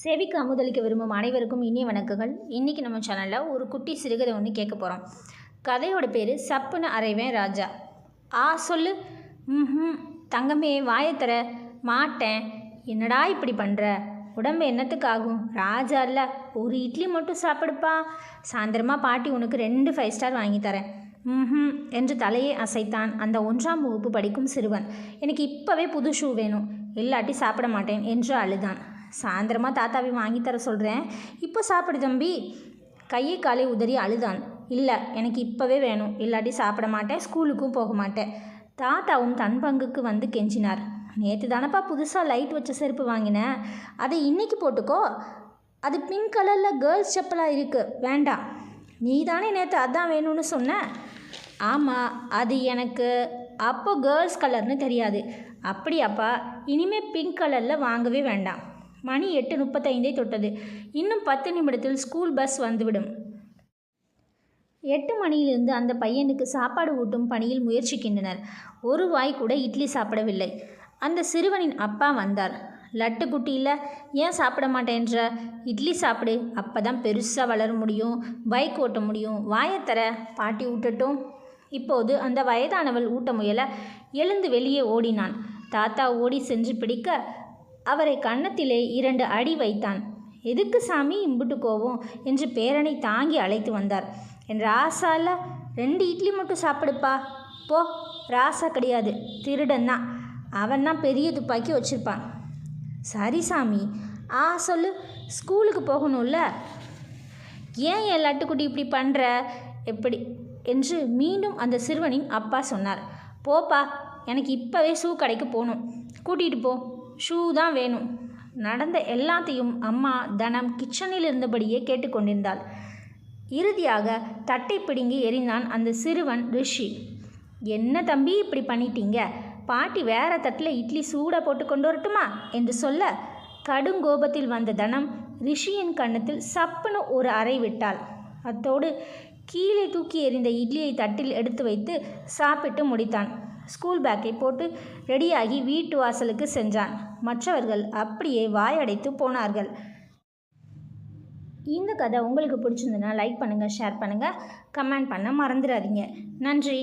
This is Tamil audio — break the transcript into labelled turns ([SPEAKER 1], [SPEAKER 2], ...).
[SPEAKER 1] செவிக்கு அமுதளிக்க விரும்பும் அனைவருக்கும் இனிய வணக்கங்கள். இன்றைக்கி நம்ம சேனலில் ஒரு குட்டி சிறுகதை ஒன்று கேட்க போகிறோம் கதையோட பேர் சப்புன்னு அறைவேன் ராஜா. ஆ சொல்லு. ம் தங்கமே வாயத்தர மாட்டேன். என்னடா இப்படி பண்ணுற உடம்பு என்னத்துக்கு ஆகும் ராஜா இல்லை. ஒரு இட்லி மட்டும் சாப்பிடுப்பா. சாயந்தரமாக பாட்டி உனக்கு ரெண்டு ஃபைவ் ஸ்டார் வாங்கி தரேன். ம் என்று தலையை அசைத்தான். அந்த ஒன்றாம் வகுப்பு படிக்கும் சிறுவன். எனக்கு இப்போவே புது ஷூ வேணும். இல்லாட்டி சாப்பிட மாட்டேன் என்று அழுதான். சாயந்தரமாக தாத்தாவை வாங்கி தர சொல்கிறேன் இப்போ சாப்பிடு தம்பி. கையை காலை உதறி அழுதான். இல்லை எனக்கு இப்போவே வேணும். இல்லாட்டி சாப்பிட மாட்டேன் ஸ்கூலுக்கும் போக மாட்டேன். தாத்தாவும் தன் பங்குக்கு வந்து கெஞ்சினார். நேற்று தானப்பா புதுசாக லைட் வச்ச செருப்பு வாங்கினேன் அதை இன்னைக்கு போட்டுக்கோ. அது பிங்க் கலரில் கேர்ள்ஸ் செப்பலாக இருக்குது வேண்டாம். நீ தானே நேற்று அதான் வேணும்னு சொன்ன? ஆமாம் அது எனக்கு அப்போ கேர்ள்ஸ் கலர்னு தெரியாது. அப்படியாப்பா. இனிமேல் பிங்க் கலரில் வாங்கவே வேண்டாம். மணி எட்டு முப்பத்தைந்தே தொட்டது. இன்னும் பத்து நிமிடத்தில் ஸ்கூல் பஸ் வந்துவிடும். எட்டு மணியிலிருந்து அந்த பையனுக்கு சாப்பாடு ஊட்டும் பணியில் முயற்சிக்கின்றனர். ஒரு வாய் கூட இட்லி சாப்பிடவில்லை. அந்த சிறுவனின் அப்பா வந்தார். லட்டு குட்டியில் ஏன் சாப்பிட மாட்டேன்ற? இட்லி சாப்பிடு அப்போ தான் பெருசாக வளர முடியும் பைக் ஓட்ட முடியும். வாயத்தர பாட்டி ஊட்டட்டும். இப்போது அந்த வயதானவள் ஊட்ட முயல எழுந்து வெளியே ஓடினான். தாத்தா ஓடி சென்று பிடிக்க அவரை கன்னத்திலே இரண்டு அடி வைத்தான். எதுக்கு சாமி இம்புட்டு கோவம்? என்று பேரனை தாங்கி அழைத்து வந்தார். என் ராசால ரெண்டு இட்லி மட்டும் சாப்பிடுப்பா. போ ராசா கிடையாது. திருடன் தான். அவன் தான் பெரிய துப்பாக்கி வச்சுருப்பான். சரி சாமி. ஆ சொல்லு. ஸ்கூலுக்கு போகணும்ல? ஏன் என் லட்டுக்குட்டி இப்படி பண்ணுற எப்படி? என்று மீண்டும் அந்த சிறுவனின் அப்பா சொன்னார். போப்பா. எனக்கு இப்போவே ஷூ கடைக்கு போகணும். கூட்டிகிட்டு போ. ஷூ தான் வேணும். நடந்த எல்லாத்தையும் அம்மா தனம் கிச்சனில் இருந்தபடியே கேட்டுக்கொண்டிருந்தாள். இறுதியாக தட்டை பிடுங்கி எறிந்தான் அந்த சிறுவன் ரிஷி. என்ன தம்பி இப்படி பண்ணிட்டீங்க? பாட்டி வேற தட்டில் இட்லி சூடாக போட்டு கொண்டு வரட்டுமா? என்று சொல்ல கடுங்கோபத்தில் வந்த தனம் ரிஷியின் கண்ணத்தில் சப்புன்னு ஒரு அறை விட்டாள். அத்தோடு கீழே தூக்கி எறிந்த இட்லியை தட்டில் எடுத்து வைத்து சாப்பிட்டு முடித்தான். ஸ்கூல் பேக்கை போட்டு ரெடியாகி வீட்டு வாசலுக்கு சென்றான். மற்றவர்கள் அப்படியே வாயடைத்து போனார்கள். இந்த கதை உங்களுக்கு பிடிச்சிருந்ததுன்னா லைக் பண்ணுங்கள் ஷேர் பண்ணுங்கள் கமெண்ட் பண்ண மறந்துடாதீங்க நன்றி.